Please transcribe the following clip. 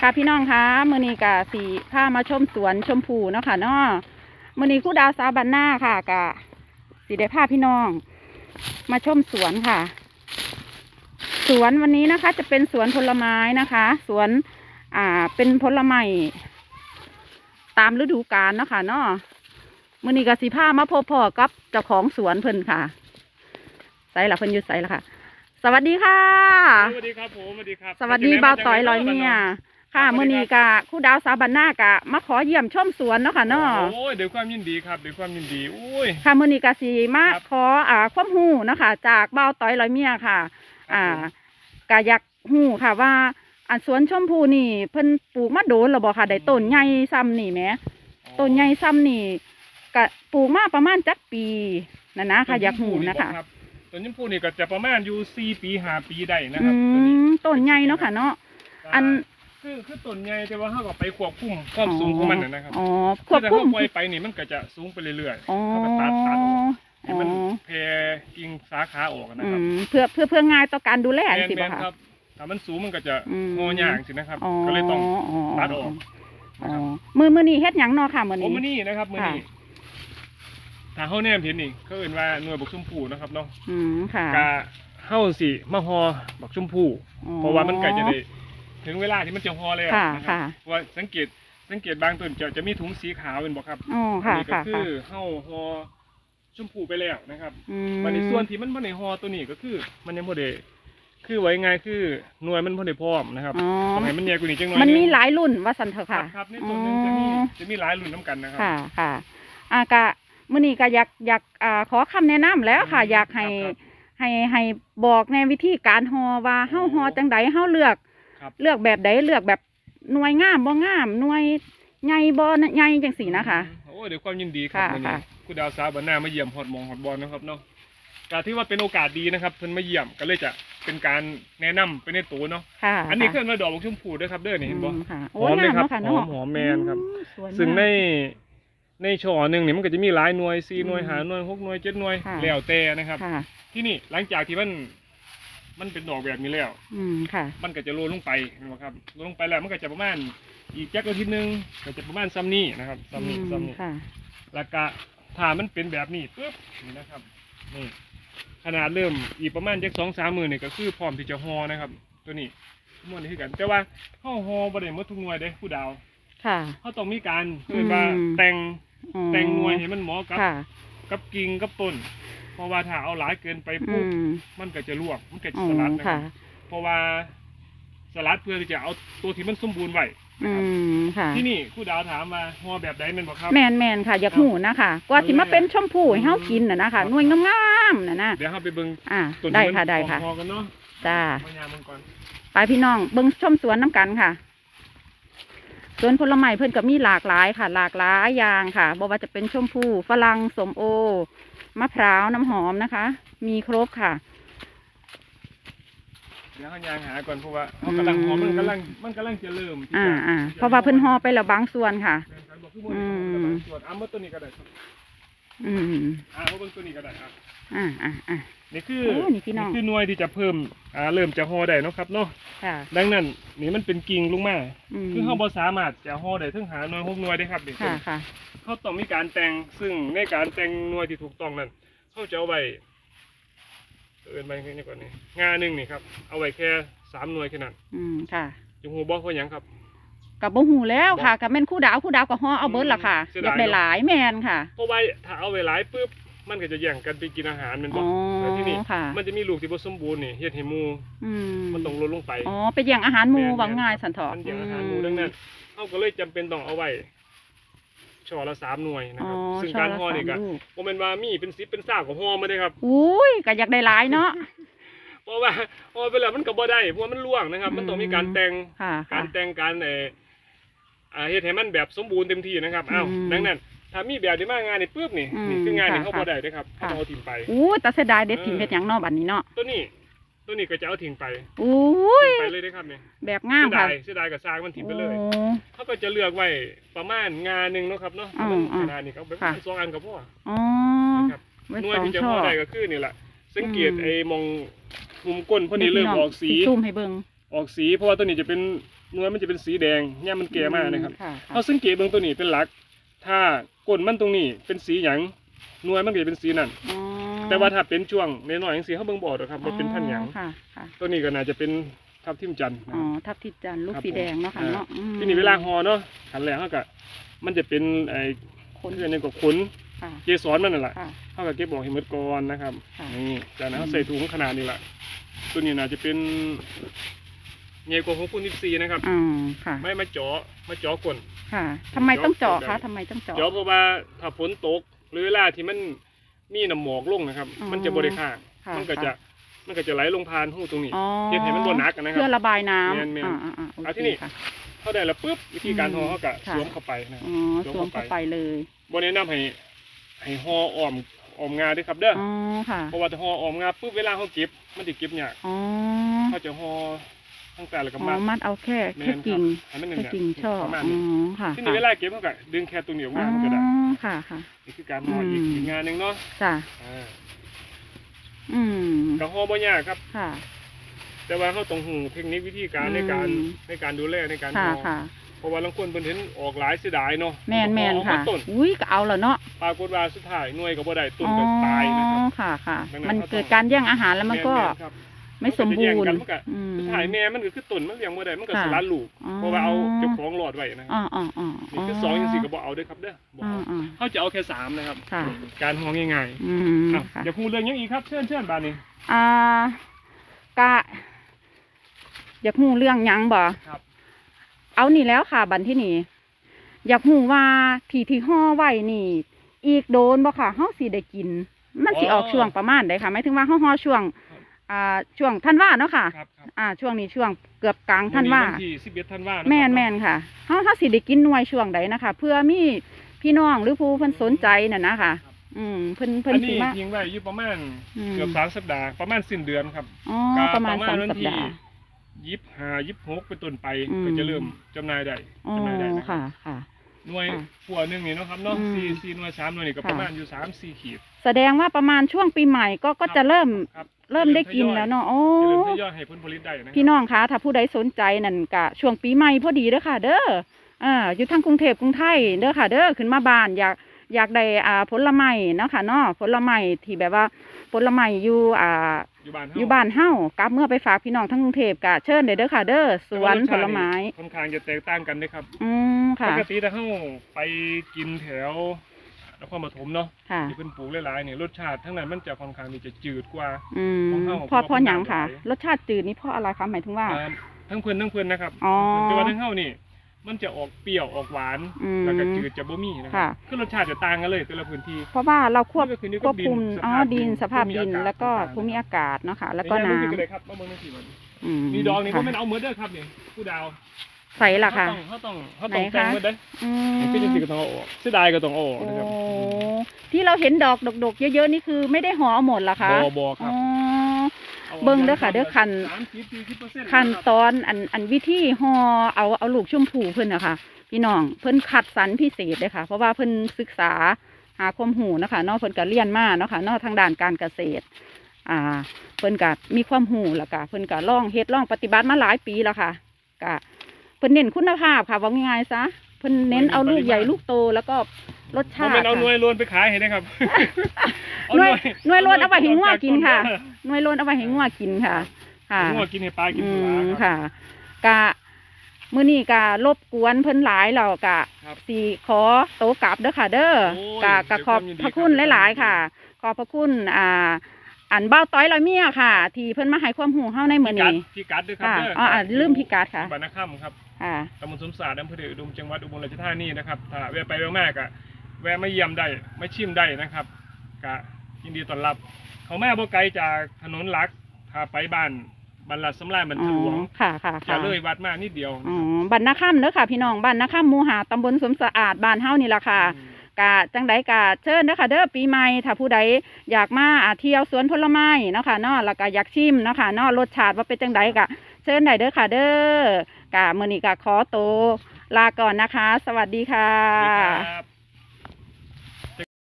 ค่ะพี่น้องคะมื้อนี้กะสีผ้ามาชมสวนชมพูเนาะค่ะเนาะมื้อนี้ครู่ดาวสาวบันหน้าค่ะกะสีได้ผ้าพี่น้อง มาชมสวนค่ะ สวนวันนี้นะคะ จะเป็นสวนผลไม้นะคะ สวนอ่าเป็นผลไม้ตามฤดูกาลเนาะค่ะเนาะมื้อนี้กะสีผ้ามาพบพ่อกับเจ้าของสวนเพิ่นค่ะใส่ละเพิ่นอยู่ใส่ละค่ะ สวัสดีค่ะ สวัสดีครับผมสวัสดีครับ สวัสดีบ่าวต่อยลอยเมีย ค่ะครับมื้อนี้กะครู่ดาวสาวบันนากะมาขอเยี่ยมชมสวนเนาะค่ะเนาะโอ้ยเดี๋ยวความยินดีครับเดี๋ยวความยินดีโอ้ย ค่ะมื้อนี้กะสิมาครับ ขออ่าความรู้เนาะค่ะจากบ่าวต่อยลอยเมียค่ะ อ่ากะอยากรู้ค่ะว่า อันสวนชมพูนี่เพิ่นปลูกมาโดนแล้วบ่ค่ะได้ต้นใหญ่ซ้ำนี่แหมต้นใหญ่ซ้ำนี่กะปลูกมาประมาณจักปีนั่นนะค่ะอยากรู้นะคะรับต้นยิมพูนี่ก็จะประมาณอยู่สี่ปีห้าปีได้นะคอืรับตัวนี้มต้นใหญ่เนาะค่ะเนาะ อัน คือคือต้นใหญ่แต่ว่าเขาก็ไปควบคุมความสูงของมันนะนะครับอ๋อควบแต่คุถ้าม ปล่อยไปนี่มันก็จะสูงไปเรื่อยๆอ๋อ เขาก็ตัดตัดออกให้อ๋อมันแผ่กิ่งสาขาออกนะอืครับมเพื่อเพื่อเพื่อง่ายต่อการดูแลแมนสิแมบ่นค่ะครับถ้ามันสูงมันก็จะอืม งอย่างสินะครับ อ๋อก็เลยต้อง ตัดออกอ๋อนะครับ มือมือนี้เฮ็ดหยังเนาะค่ะมือผมนี้ มานี่นะครับมือนี้ค่ะถ้าเขาแนมเห็นนี่เขาเอ่นว่าหน่วยบกชมพูนะครับเนาะอืมค่ะกะเฮาสิมาฮอบักชมพู อ๋อเพราะว่ามันใกล้จะได้ ถึงเวลาที่มันจะฮอแล้วค่ะนะครัค่ะเพราะว่าสังเกตสังเกตบางต้นจะจะมีถุงสีขาวเป็นบ่ครับอ๋อค่ะอันนี้ก็ค่ะคืค่ะอเฮาฮอชมพูไปแล้วนะครับอืมวันนี้ส่วนที่มันบ่ได้ฮอตัวนี้ก็คือ มันยังบ่ได้คือไว้ง่ายคือหน่วยมันบ่ได้พร้อมนะครับอ๋อต้องให้มันใหญ่กว่านี้จังหน่อยมันมีงหลายรุ่นว่าสันเถอะครัค่ะบครับในต้นหนึงจะมีอ๋อ จะมีหลายรุ่นน้ำกันนะครับ ค่ะค่ะอากะมื้อนี้ก็อยากอยากอ่าขอคำแนะนำแล้วค่ะ อืมอยากให้ครับให้ให้บอกในวิธีการฮอว่าเฮาฮอจังใดเฮาเลือก ครับเลือกแบบใดเลือกแบบหน่วยงามบ่งามหน่วยใหญ่บ่ใหญ่จังซี่นะคะ โอ้เดี๋ยวความยินดีครับค่ะวันนี้ค่ะ คุณดาวสาวบันหน้ามาเยี่ยมฮอดหมองฮอดบอลนะครับเนาะการที่ว่าเป็นโอกาสดีนะครับเพิ่นมาเยี่ยมก็เลยจะเป็นการแนะนำไปในตัวเนาะค่ะอันนี้ค่ะคือมาดอกบกชมพูด้วยครับเด้อนี่เห็นบ่ อืมค่ะหอมเลยครับโอ้งาหอมเนาะหอมแมนครับ อืมสวยซึ่งในมาก ในช่อหนึ่งนี่มันก็จะมีหลายหน่วยสี่หน่วยอืมหาหน่วยหกหน่วยเจ็ดหน่วยค่ะแล้วแต่นะครับ ค่ะ ที่นี่หลังจากที่มัน มันเป็นดอกแบบนี้แล้ว อืมค่ะ มันก็จะโรยลงไปนะครับโรยลงไปแล้วมันก็จะประมาณอีกจักอาทิตย์หนึงก็จะประมาณซ้ำนี้นะครับซ้ำนี้อืมซ้ำนี้ค่ะ แล้วก็ถ้ามันเป็นแบบนี้ปุ๊บนี่นะครับนี่ขนาดเริ่มอีกประมาณจักสองสามมือนี่ก็คือพร้อมที่จะห่อนะครับ ตัวนี้ม้วนนี่คือกัน แต่ว่าห่อห่อประเด็นมดทุกหน่วยเด้ผู้ดาวค่ะ เขาต้องมีการเรียกว่าอืม แต่งอ๋อแต่งหน่วยให้มันเหมาะกับค่ะ กับกิ่งกับต้น เพราะว่าถ้าเอาหลายเกินไปอืปุ๊บมมันก็จะลวกมันก็จะอ๋อสลัดนะคค่ะ รับเพราะว่าสลัดเพื่อที่จะเอาตัวที่มันสมบูรณ์ไว้อืมค่ะ ที่นี่ผู้ดาวถามมาห่อแบบใดแมันบอกครับ แมนแมนค่ะ อยากหูนะคะกว่าสิมาเป็นชมพูให้เฮากินน่ะนะคะครับหน่วยงามๆน่ะนะเดี๋ยวเราไปเบิ่งอ่า ต้นได้ที่มันค่ะได้ค่ะ ห่อๆกันเนาะจ้า มายามมันก่อน ไปพี่น้องเบิ่งชมสวนน้ำกันค่ะ สวนผลไม้เพิ่นก็มีหลากหลายค่ะ หลากหลายอย่างค่ะบ่ว่าจะเป็นชมพูฝรั่งสมโอ มะพร้าวน้ำหอมนะคะ มีครบค่ะเดี๋ยวเขายางหาก่อนเพราะว่าเขากำลังห่อมันกำลังมันกำลังจะเริ่มที่อ่าจะอ่าเพราะว่าเพิ่นห่อไปแล้วบางส่วนค่ะแม่นครับบอกคือมือนี่ห่อไปแล้วส่วนอะเมื่อตัวนี้ก็ได้ครับอืมอ่าเอาเบิ่งตัวนี้ก็ได้ครับอ่าอ่าอ่า นี่คือโอ้นี่พี่น้อง คือหน่วยที่จะเพิ่มอ่าเริ่มจะห่อได้เนาะครับเนาะค่ะ ดังนั้นนี่มันเป็นกิ่งลงมามคือเขาบ่สามารถจะห่อได้ถึงหาหน่วยหกหน่วยได้ครับเด็กค่ะค่ะ เขาต้องมีการแต่งซึ่งในการแต่งหน่วยที่ถูกต้องนั้นเขาจะเอาไว้เอินไปแค่นี้ก่อนนี่งาหนึ่งนี่ครับเอาไว้แค่สามหน่วยแค่นั้นอืมค่ะจงหูบอกว่าหยังครับ กับบ่หูแล้วค่ะกับแม่นคู่ดาวคู่ดาวกับห่อเอาเบิร์ดละค่ะเสียอยาดายกได้หลายแมนค่ะ เพราะว่าถ้าเอาไว้หลายปุ๊บ มันก็จะแย่งกันไปกินอาหารแมันบอ๋ออกแล้วที่นี่ค่ะ มันจะมีลูกที่บ่สมบูรณ์นี่เฮ็ดให้หมูอืมมันต้องลดลงไป อ๋อไปแย่งอาหารหมูแม่นบางง่ายสันเถอะมันแย่งอาหารหมูดังนั้นเขาก็เลยจำเป็นต้องเอาไว้ช่อละสามหน่วยนะอ๋อครับ ซึ่งช่อการละห่อนี่ก็สามลูกบ่แม่นว่ามีเป็นสิบเป็นซากของห่อมาได้ครับ อุ้ยก็อยากได้หลายเนาะ เพราะว่าห่อไปแล้วมันก็บ่ได้เพราะว่ามันล่วงนะครับ มันต้องมีการแต่ง ค่ะกาค่ะ รแต่งการเอ่ออ่าเฮ็ดให้มันแบบสมบูรณ์เต็มที่นะครับ อ้าว อืม ดังนั้น ถ้ามีแบบที่มางานนี่ปุ๊บนี่อืมนี่คืองานนี่ค่ะเขาบ่ได้เด้อครับค่ะเขาต้องเอาทิ้งไป อู้แต่เสียดายเด็ดเออถิ่มเฮ็ดหยังเนอกบัดนี้เนาะตัวนี้ตัวนี้ก็จะเอาทิ้งไปอุ้ยทิ้งไปเลยได้อครับนี่แบบงามเสียค่ะดายเสียดายกับซากมันทิ้งไปเลย โอ้ เขาก็จะเลือกไว้ประมาณงานหนึงเนาะครับเนาะอืมมันอืมขนาดนี้เขาแบบค่ะ สองอันก็พออ๋อนะครับไว้หน่วยสองที่จะช่พออได้ก็คือนี่แหละสังเกตอืม ไอ้มองมุมก้นพอดีเริ่มออกสีซุ่มให้เบิ่งออกสีเพราะว่าตัวนี้จะเป็นเนื้อมันจะเป็นสีแดงเนี่ยมันแก่มากนะครับค่ะเขาสังเกตเบื้องตัวนี้เป็นหลัก ถ้าก้นมันตรงนี้เป็นสีหยังหน่วยมันก็จะเป็นสีนั่นอ๋อแต่ว่าถ้าเป็นช่วงในหน่อยๆอย่างสีเขาเบิ่งบอดหรอกครับว่าเป็นพันธุ์หยังอ๋อค่ะค่ะตัวนี้ก็น่าจะเป็นทับทิมจันทร์นะอ๋อครับทับทิศจันทร์ลูกครับสีแดงเนาะค่ะผมเนาะอืมทีนี้เวลาห่อเนาะขันแรกเขาก็มันจะเป็นไอ้คนเพื่อนนี่ก็ขนค่ะเกสรมันนั่นแหละ ค่ะเขาก็เก็บบอกให้หมดก่อนนะครับค่ะนี่จากนั้นเขาใส่ถุงขนาดนี้แหละตัวนี้น่าจะเป็น ใหญ่กว่าของคุณนิซีนะครับ อ๋อค่ะ ไม่มาเจาะมาเจาะก้น ค่ะทำไมต้องเจาะเจาะคะทำไมต้องเจาะ เจาะเพราะว่าถ้าฝนตกหรือเวลาที่มันมีน้ำหมอกลงนะครับ อ๋อมันจะบริค่างค่ะมันก็จะมันก็จะไหลลงพานหูตรงนี้ อ๋อเฮ็ดให้มันบ่หนักอะนะครับเพื่อระบายน้แม่นๆำอ่าอ่าอ่าโอเอาเคที่นี่ ค่ะ เข้าได้แล้วปุ๊บวิธีการห่อเขาก็ค่ะ สวมเข้าไปนะครับ อ๋อสวมเข้าไปเลยบนแนะนำให้ให้ห่ออ้อมอ้อมงาด้วยครับเด้อออ๋อค่ะเพราะว่าถ้าห่ออ้อมงาปุ๊บเวลาเขาเก็บมันจะเก็บยากอ๋อเขาจะห่อ ตั้งแต่แล้วก็อ๋อมัด มัดเอาแค่แม่แค่นกิ่งครับให้มันแค่แน่นๆกิ่งช่อประมาณอ๋นี้อค่ะที่นี่เวลาเก็บเขาก็ดึงแค่ตัวเหนียวอ๋มาอมันก็ได้ค่ะค่ะ นี่คือการห่ออีกอืมอีกงานหนึ่งเนาะจ้ะอ่าอืมก็ห่อบ่ยากครับ ค่ะ แต่ว่าเขาต้องหูเทคนิควิธีการในการอืม ในการดูแลในการค่ะห่อค่ะ เพราะว่าบางคนเพิ่นเห็นออกหลายเสียดายเนาะแมนแมนห่อค่ะมาต้นอุ้ยก็เอาแล้วเนาะปรากฏว่าสุดท้ายหน่วยก็บ่ได้ต้นอ๋อก็ตายนะครับค่ะค่ะ ดังนั้นมันเขาต้องเกิดการแย่งอาหารแล้วมันก็แๆครับ ไม่สมบูรณ์มันก็จะแย่งกันมันก็อืมสุดท้ายแม่มันก็คือต้นมันเลี้ยงบ่ได้มันก็ค่ะ สลัดลูกอ๋อเพราะว่าเอาเจ้าของหลอดไว้นะครับอ๋ออ๋ออ๋อนี่คือสองอย่างสี่ก็บ่เอาเด้อครับเด้อบ่อ๋อเอาอ๋อ เขาจะเอาแค่สามนะครับ ค่ะ การห่อง่ายอืมๆอะค่ะ เดี๋ยวพูดเรื่องหยังอีกครับเชิญเชิญบานนี้ อ่ากะอยากหูเรื่องหยังบ่ครับ เอานี่แล้วค่ะ บันที่นี่ อยากหูว่าที่ที่ห่อไว้นี่ อีกโดนบ่ค่ะเฮาสิได้กิน มันสิออกช่วงประมาณใดค่ะหมายถึงว่าเฮาห่อช่วง อ่าช่วงธันวาเนาะค่ะ ครับครับอ่า ช่วงนี้ช่วงเกือบกลางธันวาวันที่11ธันวาเาะแม่นครับแม่นค่ะเฮาเฮาสิได้กินหน่วยช่วงใดนะคะ เพื่อมีพี่น้องหรือผู้เพิ่นสนใจน่ะนะคะอืมเพิ่นเพิ่นอันสินี้มาทิ้งไว้อยู่ประมาณอืมเกือบสามสัปดาห์ประมาณสิ้นเดือนครับอ๋อก็ประมาณสามวันสัปที่ดาห์ ยี่ห้ายี่หกเป็นต้นไปอืม ก็จะเริ่มจำหน่ายได้อ๋อจำหน่ายได้นะครัค่ะบค่ะ หน่วยค่ะขัวหนึ่งนี่เนาะครับเนาะอืมสี่สี่หน่วยสามหน่วยนี่ก็ค่ะ ประมาณอยู่สามสี่ขีด แสดงว่าประมาณช่วงปีใหม่ก็ก็ครับจะเริ่มครับ เริ่มได้กินแล้วเนาะโอ้จะเริ่มทยอยให้ผลผลิตได้นะพี่น้องคะถ้าผู้ใดสนใจนั่นกะช่วงปีใหม่พอดีเด้อค่ะ เด้ออ่าอยู่ทางกรุงเทพกรุงไทยเด้อค่ะ เด้อขึ้นมาบ้านอยากอยากได้อ่าผลไม้เนาะค่ะเนาะผลไม้ที่แบบว่าผลไม้อยู่อ่าอยู่บ้านเฮอยู่บ้านเฮากลับเมื่อไปฝากพี่น้องทั้งกรุงเทพกะเชิญเด้อเด้อค่ะ เด้อสวนผลไม้ค่อนข้างจะแตกต่างกันนะครับ อืมปค่ะกติถ้าเฮาไปกินแถว นครปฐมเนาะค่ะ ที่เพิ่นปลูกหลายๆเนี่ยรสชาติทั้งนั้นมันจะค่อนข้างที่จะจืดกว่า อืมของเฮาพอของพอเฮาหยังค่ะหลายรสชาติจืดนี่เพราะอะไรคะหมายถึงว่า อ่าทั้งเพื่อนทั้งเพื่อนนะครับอ๋อแต่ว่าทั้งเฮานี่ มันจะออกเปรี้ยวออกหวาน อืมแล้วก็จืดจะบ่มีนะครัค่ะ คือรสชาติจะต่างกันเลยแต่ละพื้นที่ เพราะว่าเราควบนี่ก็ขึ้นอยู่ควกับบดินคุมสอ๋อภาพดินสภาพดินภูมิอากาศแล้วก็ต่างๆภูมิอากาศเนาะค่ะแล้วก็นี่น้ยเลยครับมาเบิ่งจังซี่มันำอืมมีดอกนี่ค่ะบ่แม่นเอาเหมือนเด้อครับนี่ผู้ดาว ใส่ละค่ะ เขาต้องเขาต้องไหนเขาต้องแต่งคะเหมือนเด้ออืมนี่คือจังซี่ก็ต้องเอาออกเสียดายก็ต้องเอาออกโอ้นะครับที่เราเห็นดอกดกๆ เยอะๆนี่คือไม่ได้ห่อเอาหมดเหรอคะบ่บ่คอ๋รัอบอาเบิ่งเด้อค่ะเด้อคัน30 40%ขั้นตอนอันอันวิธีห่อเอาเอาลูกชมพูเพิ่นนะคะพี่น้องเพิ่นคัดสรรพิเศษเลยค่ะ เพราะว่าเพิ่นศึกษาหาความหูนะคะเนอกเพิ่นก็เรียนมาเนาะค่ะเนอกทางด้านการเกษตร อ่า เพิ่นก็มีความหูแล้วก็เพิ่นก็ลองเฮ็ดลองปฏิบัติมาหลายปีแล้วค่ะก็ เพิ่นเน้นคุณภาพค่ะว่าง่ายๆซะเพิ่นเน้นเอาลูกใหญ่ลูกโตแล้วก็รสบ่ชาติแม่นเอาหน่วยค่ะโลนไปขายให้นะครับเอาหน่วยหน่วยโลนเอาไปให้งัวกินค่ะเอาหน่วยโลนเอาไว้ให้งัวกินค่ะ ค่ะให้งัวกินให้ปลากินอืปลามครับค่ะกะมื้อนี้กะรบกวนเพิ่นหลายแล้วกะครับสิขอโตวกลับเด้อค่ะ เด้อโอ้ยกะกะด้วยขอบความยินดีพระคุณครับหลายๆค่ะ ขอบพระคุณอ่าอันเบ้าต้อยลอยเมียค่ะ ที่เพิ่นมาให้ความรู้เฮาในมื้อนี้พี่กัดด้วยครัค่ะเด้อ๋ออะลืมพิกัดค่ะบ้านนาค่ำครับ ค่ะตำบลสมศาสตร์อำเภอเดชอุดมจังหวัดอุบลราชธานีนะครับถ้าแวะไปแวะมากะแวะมาเยี่ยมได้มาชิมได้นะครับกะยินดีต้อนรับ เขาแม่บ่ไกลจากถนนหลักถ้าไปบ้านบรรลัดสำราญบรรอ๋ทอหลวงค่ะค่ะจะค่ะเลยวัดมานิดเดียวอ๋อบ้านนาค่ำเด้อค่ะ พี่น้องบ้านนาค่ำหมู่หาตำบลสมสะอาดบ้านเฮานี่ล่ะค่ะ อืม กะจังใดกะเชิญเด้อค่ะเด้อปีใหม่ถ้าผู้ใดอยากมาอ่าเที่ยวสวนผลไม้เนาะค่ะเนาะแล้วก็อยากชิมเนาะค่ะเนาะรสชาติว่าเป็นจังใดกะ เชิญได้เด้อค่ะเด้อกะมื้อนี้กะขอตัวลาก่อนนะคะ สวัสดีค่ะ ครับ